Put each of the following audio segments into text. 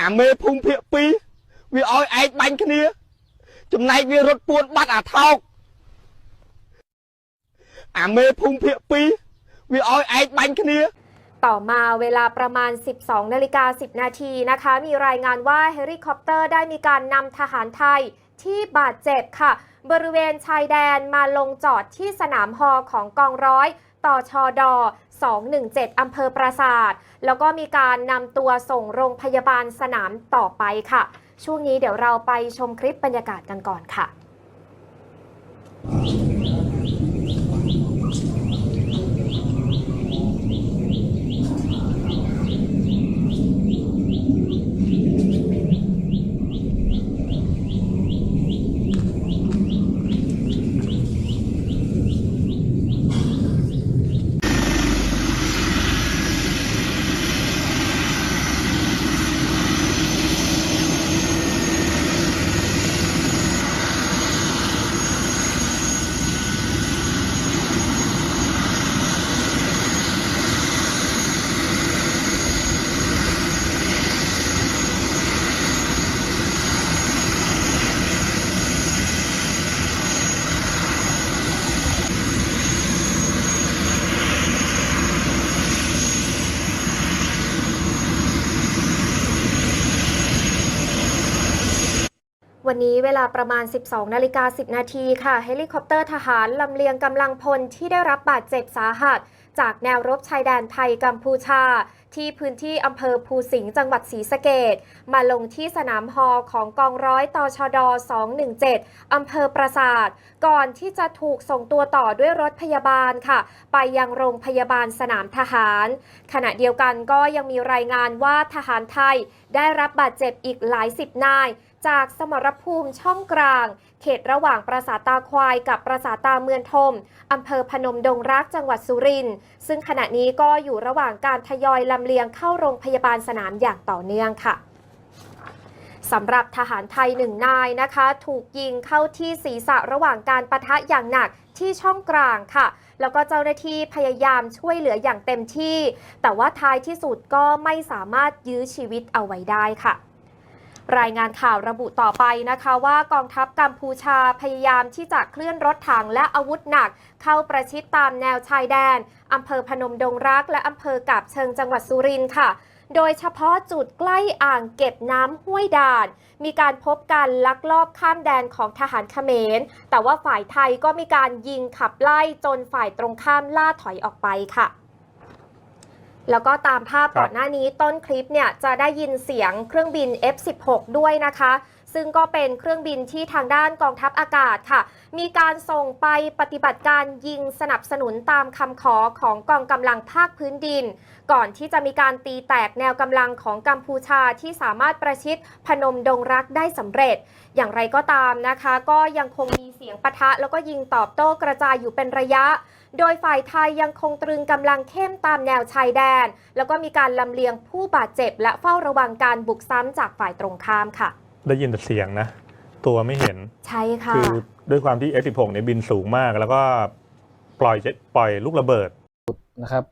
អាមេភូមិភាគ2វាឲ្យឯកបាញ់គ្នា ចំណែកវារត់ពួនបាត់អាថោកអាមេភូមិភាគ2វាឲ្យឯកបាញ់គ្នា ต่อมาเวลาประมาณ 12 นาฬิกา 10 นาทีนะคะ มีรายงานว่าเฮลิคอปเตอร์ได้มีการนำทหารไทยที่บาดเจ็บค่ะ บริเวณชายแดนมาลงจอดที่สนามฮอของกองร้อยต่อชอดอ 217 อำเภอปราศาสตร์แล้วก็มีการนำตัวส่งโรงพยาบาลสนามต่อไปค่ะ ช่วงนี้เดี๋ยวเราไปชมคลิปบรรยากาศกันก่อนค่ะ วันนี้เวลาประมาณ 12 นาฬิกา 10 นาทีค่ะ เฮลิคอปเตอร์ทหารลำเลียงกำลังพลที่ได้รับบาดเจ็บสาหัส จากแนวรบชายแดนไทยกัมพูชา ที่พื้นที่อำเภอภูสิงห์จังหวัดศรีสะเกดมาลงที่สนามฮอของกองร้อยตชด 217 อำเภอปราสาทก่อนที่จะถูกส่งตัวต่อด้วยรถพยาบาลค่ะ ไปยังโรงพยาบาลสนามทหาร ขณะเดียวกันก็ยังมีรายงานว่าทหารไทยได้รับบาดเจ็บอีกหลายสิบนาย จากสมรภูมิช่องกลาง เขตระหว่างปราสาทตาควายกับปราสาทตาเมืองทมอำเภอพนมดงรักจังหวัดสุรินทร์ซึ่งขณะนี้ก็อยู่ระหว่างการทยอยลำเลียงเข้าโรงพยาบาลสนามอย่างต่อเนื่องค่ะสำหรับทหารไทยหนึ่งนายนะคะ ถูกยิงเข้าที่ศีรษะระหว่างการปะทะอย่างหนักที่ช่องกลางค่ะ แล้วก็เจ้าหน้าที่พยายามช่วยเหลืออย่างเต็มที่ แต่ว่าท้ายที่สุดก็ไม่สามารถยื้อชีวิตเอาไว้ได้ค่ะ รายงานข่าวระบุต่อไปนะคะว่ากองทัพกัมพูชาพยายามที่จะเคลื่อนรถถังและอาวุธหนัก เข้าประชิดตามแนวชายแดนอำเภอพนมดงรัก และอำเภอกาบเชิงจังหวัดสุรินทร์ค่ะ โดยเฉพาะจุดใกล้อ่างเก็บน้ำห้วยด่าน มีการพบการลักลอบข้ามแดนของทหารเขมร แต่ว่าฝ่ายไทยก็มีการยิงขับไล่จนฝ่ายตรงข้ามล่าถอยออกไปค่ะ แล้วก็ตามภาพครับก่อนหน้านี้ต้นคลิปเนี่ยจะได้ยินเสียงเครื่องบิน F16 ด้วยนะคะ ซึ่งก็เป็นเครื่องบินที่ทางด้านกองทัพอากาศค่ะ มีการส่งไปปฏิบัติการยิงสนับสนุนตามคำขอของกองกำลังภาคพื้นดิน ก่อนที่จะมีการตีแตกแนวกำลังของกัมพูชาที่สามารถประชิดพนมดงรักได้สำเร็จ อย่างไรก็ตามนะคะ ก็ยังคงมีเสียงปะทะแล้วก็ยิงตอบโต้กระจายอยู่เป็นระยะ โดยฝ่ายไทยยังคงตรึงกำลังเข้มตามแนวชายแดน แล้วก็มีการลำเลียงผู้บาดเจ็บ และเฝ้าระวังการบุกซ้ำจากฝ่ายตรงข้ามค่ะ ได้ยินแต่เสียงนะ ตัวไม่เห็น ใช่ค่ะ คือด้วยความที่ F16 เนี่ยบินสูงมาก แล้วก็ปล่อยเจ็ตปล่อยลูกระเบิดนะครับ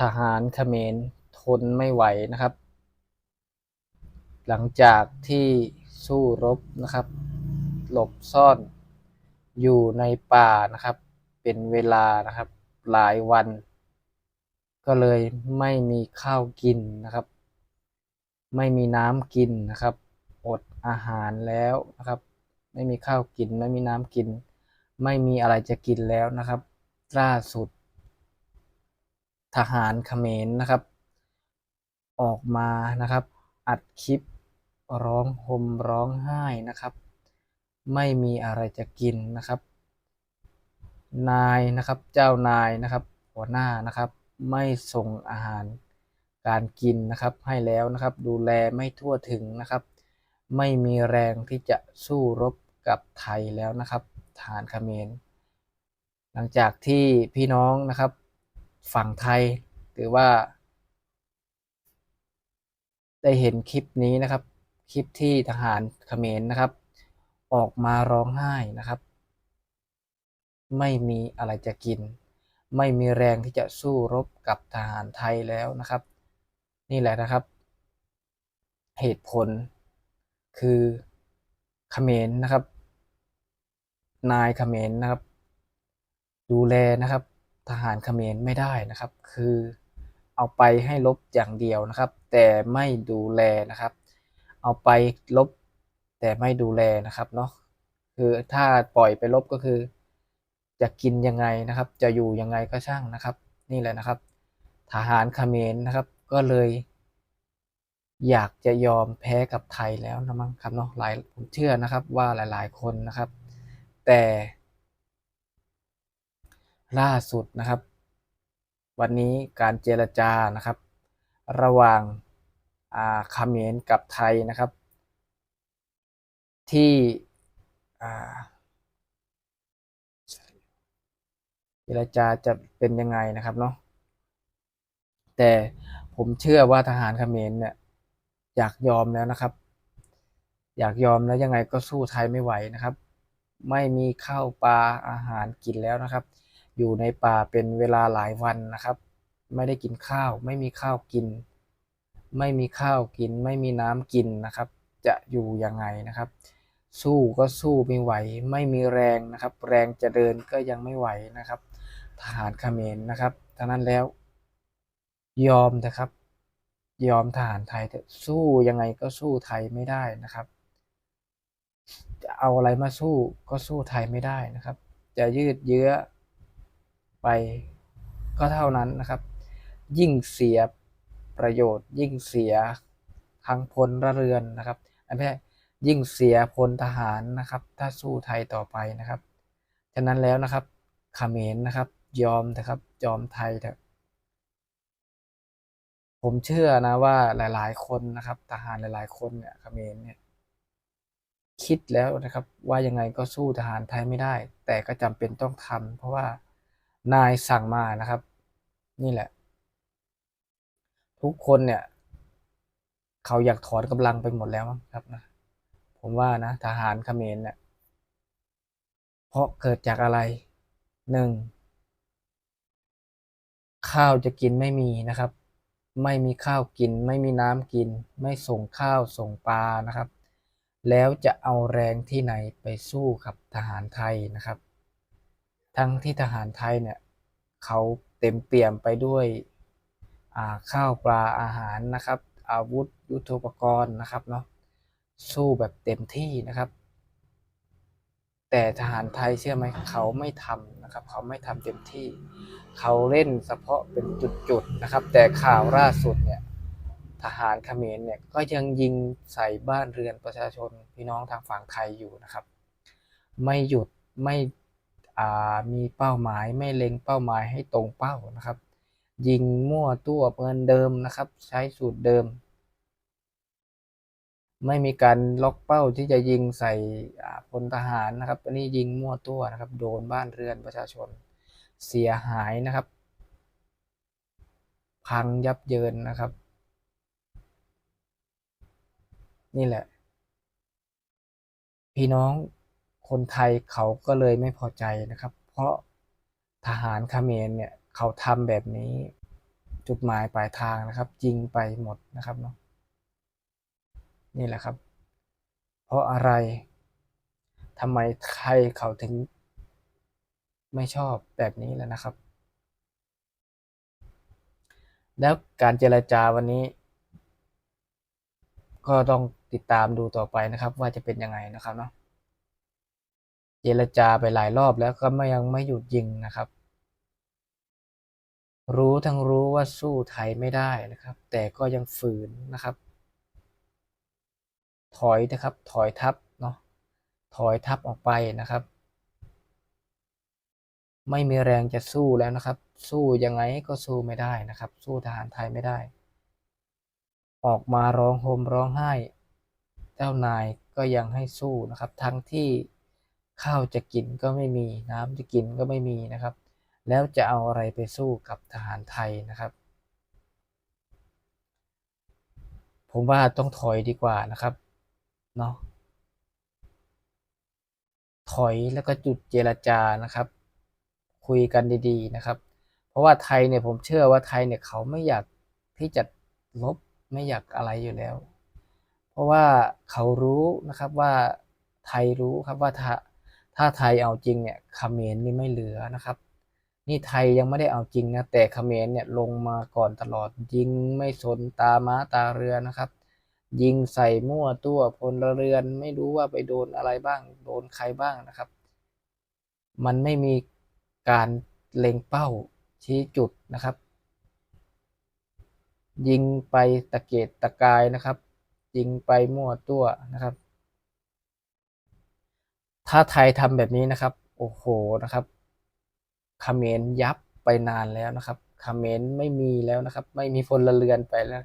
ทหารเขมรทนไม่ไหวนะครับ หลังจากที่สู้รบนะครับ หลบซ่อนอยู่ในป่านะครับ เป็นเวลานะครับหลายวัน ก็เลยไม่มีข้าวกินนะครับ ไม่มีน้ำกินนะครับ อดอาหารแล้วนะครับ ไม่มีข้าวกิน ไม่มีน้ำกิน ไม่มีอะไรจะกินแล้วนะครับล่าสุด ทหารเขมรนะครับ ออกมานะครับ อัดคลิปร้องห่มร้องไห้นะครับ ไม่มีอะไรจะกินนะครับ นายนะครับเจ้านายนะครับหัวหน้านะครับ ไม่ส่งอาหารการกินนะครับให้แล้วนะครับ ดูแลไม่ทั่วถึงนะครับ ไม่มีแรงที่จะสู้รบกับไทยแล้วนะครับทหารเขมรหลังจากที่พี่น้องนะครับ ฝั่งไทยหรือว่า ได้เห็นคลิปนี้นะครับ คลิปที่ทหารเขมรนะครับ ออกมาร้องไห้นะครับ ไม่มีอะไรจะกิน ไม่มีแรงที่จะสู้รบกับทหารไทยแล้วนะครับ นี่แหละนะครับ เหตุผลคือเขมรนะครับ นายเขมรนะครับ ดูแลนะครับ ทหารเขมรไม่ได้นะครับ คือเอาไปให้ลบอย่างเดียวนะครับ แต่ไม่ดูแลนะครับ เอาไปลบแต่ไม่ดูแลนะครับเนาะคือถ้าปล่อยไปลบก็คือ จะกินยังไงนะครับ จะอยู่ยังไงก็ช่างนะครับ นี่แหละนะครับ ทหารเขมรนะครับ ก็เลย อยากจะยอมแพ้กับไทยแล้วนะมั้งครับเนาะหลายผมเชื่อนะครับว่าหลาย ๆ คนนะครับ แต่ ล่าสุดนะครับ วันนี้การเจรจานะครับ ระหว่างอาเขมรกับไทยนะครับ ที่อ่า เจรจาจะเป็นยังไงนะครับเนาะแต่ผมเชื่อว่าทหารเขมรเนี่ยอยากยอมแล้วนะครับ อยากยอมแล้วยังไงก็สู้ไทยไม่ไหวนะครับ ไม่มีข้าวปลาอาหารกินแล้วนะครับ อยู่ในป่าเป็นเวลาหลายวันนะครับ ไม่ได้กินข้าว ไม่มีข้าวกิน ไม่มีข้าวกิน ไม่มีน้ำกินนะครับ จะอยู่ยังไงนะครับ สู้ก็สู้ไม่ไหว ไม่มีแรงนะครับ แรงจะเดินก็ยังไม่ไหวนะครับ ทหารเขมรนะครับท่านั้นแล้ว ยอมนะครับ ยอมทหารไทยสู้ยังไงก็สู้ไทยไม่ได้นะครับ จะเอาอะไรมาสู้ก็สู้ไทยไม่ได้นะครับ จะยืดเยื้อไปก็เท่านั้นนะครับ ยิ่งเสียประโยชน์ ยิ่งเสียทั้งพลระเรือนนะครับอันไม่ใช่ยิ่งเสียพลทหารนะครับ ถ้าสู้ไทยต่อไปนะครับ ฉะนั้นแล้วนะครับเขมรนะครับ ยอมเถอะครับ ยอมไทยเถอะผมเชื่อนะว่าหลาย ๆ คนนะครับทหารหลาย ๆ คนเนี่ยเขมรเนี่ย คิดแล้วนะครับ ว่ายังไงก็สู้ทหารไทยไม่ได้ แต่ก็จำเป็นต้องทำเพราะว่านายสั่งมานะครับ นี่แหละ ทุกคนเนี่ย เขาอยากถอนกำลังไปหมดแล้วครับนะผมว่านะทหารเขมรเนี่ยเพราะเกิดจากอะไรหนึ่ง ข้าวจะกินไม่มีนะครับ ไม่มีข้าวกิน ไม่มีน้ำกิน ไม่ส่งข้าวส่งปลานะครับ แล้วจะเอาแรงที่ไหนไปสู้กับทหารไทยนะครับ ทั้งที่ทหารไทยเนี่ยเขาเต็มเปี่ยมไปด้วยข้าวปลาอาหารนะครับ อาวุธยุทโธปกรณ์นะครับเนาะสู้แบบเต็มที่นะครับ แต่ทหารไทยเชื่อไหมเขาไม่ทำนะครับ เขาไม่ทำเต็มที่ เขาเล่นเฉพาะเป็นจุดๆนะครับ แต่ข่าวล่าสุดเนี่ยทหารเขมรเนี่ยก็ยังยิงใส่บ้านเรือนประชาชนพี่น้องทางฝั่งไทยอยู่นะครับ ไม่หยุดไม่อ่ามีเป้าหมายไม่เล็งเป้าหมายให้ตรงเป้านะครับ ยิงมั่วตัวเหมือนเดิมนะครับ ใช้สูตรเดิม ไม่มีการล็อกเป้าที่จะยิงใส่พลทหารนะครับ อันนี้ยิงมั่วตัวนะครับ โดนบ้านเรือนประชาชนเสียหายนะครับ พังยับเยินนะครับ นี่แหละ พี่น้องคนไทยเขาก็เลยไม่พอใจนะครับ เพราะทหารเขมรเนี่ยเขาทำแบบนี้จุดหมายปลายทางนะครับ ยิงไปหมดนะครับเนาะ นี่แหละครับ เพราะอะไรทำไมใครเขาถึง ไม่ชอบแบบนี้แล้วนะครับ แล้วการเจรจาวันนี้ ก็ต้องติดตามดูต่อไปนะครับ ว่าจะเป็นยังไงนะครับเนาะเจรจาไปหลายรอบแล้วก็ไม่ยังไม่หยุดยิงนะครับรู้ทั้งรู้ว่าสู้ไทยไม่ได้นะครับ แต่ก็ยังฝืนนะครับ ถอยนะครับ ถอยทับเนาะถอยทับออกไปนะครับ ไม่มีแรงจะสู้แล้วนะครับ สู้ยังไงก็สู้ไม่ได้นะครับ สู้ทหารไทยไม่ได้ ออกมาร้องโฮมร้องไห้ เจ้านายก็ยังให้สู้นะครับ ทั้งที่ข้าวจะกินก็ไม่มี น้ำจะกินก็ไม่มีนะครับ แล้วจะเอาอะไรไปสู้กับทหารไทยนะครับ ผมว่าต้องถอยดีกว่านะครับ เนาะถอยแล้วก็จุดเจรจานะครับ คุยกันดีๆนะครับ เพราะว่าไทยเนี่ยผมเชื่อว่าไทยเนี่ยเขาไม่อยากที่จะลบไม่อยากอะไรอยู่แล้ว เพราะว่าเขารู้นะครับว่าไทยรู้ครับว่าถ้าถ้าไทยเอาจริงเนี่ยเขมรนี่ไม่เหลือนะครับ นี่ไทยยังไม่ได้เอาจริงนะแต่เขมรเนี่ยลงมาก่อนตลอดยิงไม่สนตาม้าตาเรือนะครับ ยิงใส่มั่วตัวพลเรือน ไม่รู้ว่าไปโดนอะไรบ้าง โดนใครบ้างนะครับ มันไม่มีการเล็งเป้าชี้จุดนะครับ ยิงไปตะเกียกตะกายนะครับ ยิงไปมั่วตัวนะครับ ถ้าไทยทำแบบนี้นะครับ โอ้โหนะครับเขมรยับไปนานแล้วนะครับเขมรไม่มีแล้วนะครับ ไม่มีพลเรือนไปแล้ว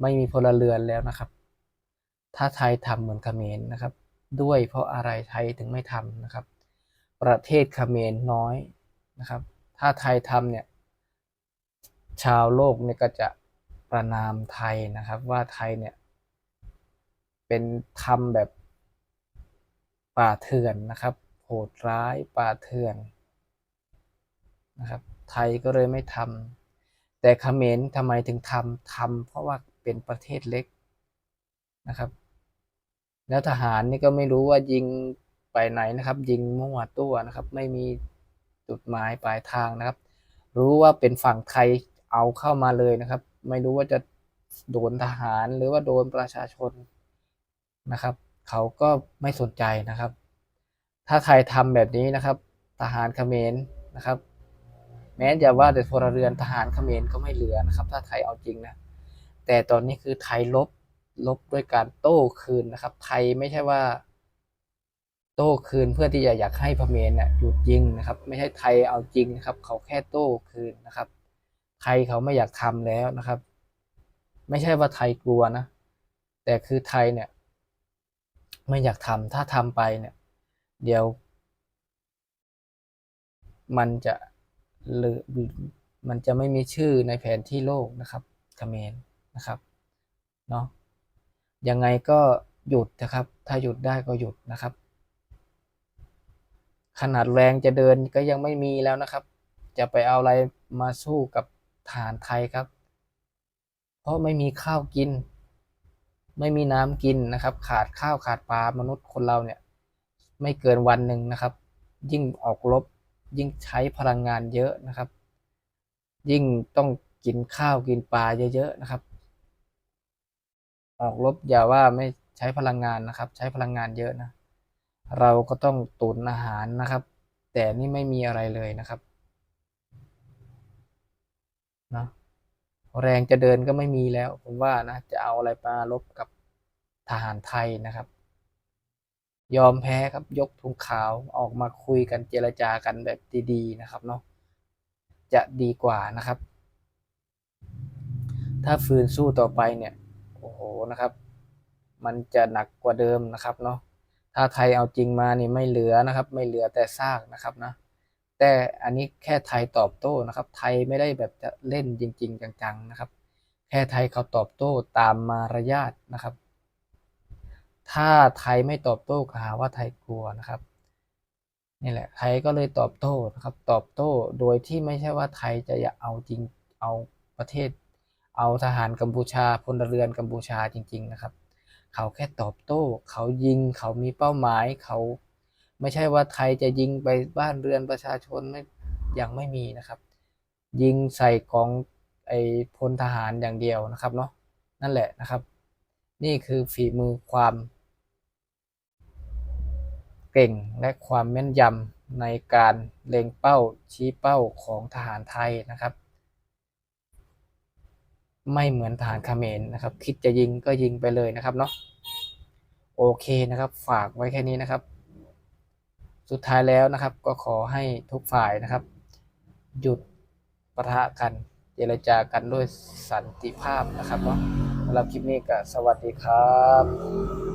ไม่มีพลเรือนแล้วนะครับ ถ้าไทยทำเหมือนเขมรนะครับ ด้วยเพราะอะไรไทยถึงไม่ทำนะครับ ประเทศเขมรน้อยนะครับ ถ้าไทยทำเนี่ย ชาวโลกเนี่ยก็จะประนามไทยนะครับ ว่าไทยเนี่ย เป็นทำแบบป่าเถื่อนนะครับโหดร้ายป่าเถื่อนนะครับ ไทยก็เลยไม่ทำแต่เขมรทำไมถึงทำทำเพราะว่า เป็นประเทศเล็กนะครับ แล้วทหารนี่ก็ไม่รู้ว่ายิงไปไหนนะครับ ยิงมั่วตัวนะครับ ไม่มีจุดหมายปลายทางนะครับ รู้ว่าเป็นฝั่งไทยเอาเข้ามาเลยนะครับ ไม่รู้ว่าจะโดนทหารหรือว่าโดนประชาชนนะครับ เขาก็ไม่สนใจนะครับ ถ้าไทยทำแบบนี้นะครับ ทหารเขมรนะครับ แม้จะว่าแต่พลเรือนทหารเขมรก็ไม่เหลือนะครับ ถ้าไทยเอาจริงนะ แต่ตอนนี้คือไทยลบลบด้วยการโต้คืนนะครับ ไทยไม่ใช่ว่า โต้คืนเพื่อที่จะอยากให้พเมรเนี่ยหยุดยิงนะครับ ไม่ใช่ไทยเอาจริงนะครับ เขาแค่โต้คืนนะครับ ไทยเขาไม่อยากทำแล้วนะครับ ไม่ใช่ว่าไทยกลัวนะแต่คือไทยเนี่ย ไม่อยากทำถ้าทำไปเนี่ย เดี๋ยว มันจะหรือมันจะไม่มีชื่อในแผนที่โลกนะครับเขมร นะครับเนาะยังไงก็หยุดนะครับ ถ้าหยุดได้ก็หยุดนะครับ ขนาดแรงจะเดินก็ยังไม่มีแล้วนะครับ จะไปเอาอะไรมาสู้กับทหารไทยครับ เพราะไม่มีข้าวกิน ไม่มีน้ำกินนะครับ ขาดข้าวขาดปลามนุษย์คนเราเนี่ย ไม่เกินวันหนึ่งนะครับ ยิ่งออกรบยิ่งใช้พลังงานเยอะนะครับ ยิ่งต้องกินข้าวกินปลาเยอะๆนะครับ ออกรบอย่าว่าไม่ใช้พลังงานนะครับ ใช้พลังงานเยอะนะ เราก็ต้องตุนอาหารนะครับ แต่นี่ไม่มีอะไรเลยนะครับนะแรงจะเดินก็ไม่มีแล้ว ผมว่านะ จะเอาอะไรมารบกับทหารไทยนะครับ ยอมแพ้ครับยกธงขาวออกมาคุยกันเจรจากันแบบดีๆนะครับเนาะจะดีกว่านะครับ ถ้าฝืนสู้ต่อไปเนี่ย นะครับ มันจะหนักกว่าเดิมนะครับเนาะถ้าไทยเอาจริงมานี่ไม่เหลือนะครับ ไม่เหลือแต่ซากนะครับนะแต่อันนี้แค่ไทยตอบโต้นะครับ ไทยไม่ได้แบบจะเล่นจริง ๆ จังๆนะครับ แค่ไทยเขาตอบโต้ตามมารยาทนะครับ ถ้าไทยไม่ตอบโต้ก็หาว่าไทยกลัวนะครับนี่แหละไทยก็เลยตอบโต้นะครับ ตอบโต้โดยที่ไม่ใช่ว่าไทยจะอยากเอาจริงเอาประเทศ เอาทหารกัมพูชาพลเรือนกัมพูชาจริง ๆ นะครับ เขาแค่ตอบโต้ เขายิงเขามีเป้าหมายเขาไม่ใช่ว่าไทยจะยิงไปบ้านเรือนประชาชนไม่ยังไม่มีนะครับ ยิงใส่กองไอพลทหารอย่างเดียวนะครับเนาะนั่นแหละนะครับ นี่คือฝีมือความเก่งและความแม่นยำในการเล็งเป้าชี้เป้าของทหารไทยนะครับ ไม่เหมือนทหารเขมรนะครับ คิดจะยิงก็ยิงไปเลยนะครับเนาะโอเคนะครับ ฝากไว้แค่นี้นะครับ สุดท้ายแล้วนะครับก็ขอให้ทุกฝ่ายนะครับ หยุดปะทะกันเจรจากันด้วยสันติภาพนะครับเนาะสำหรับคลิปนี้ก็สวัสดีครับ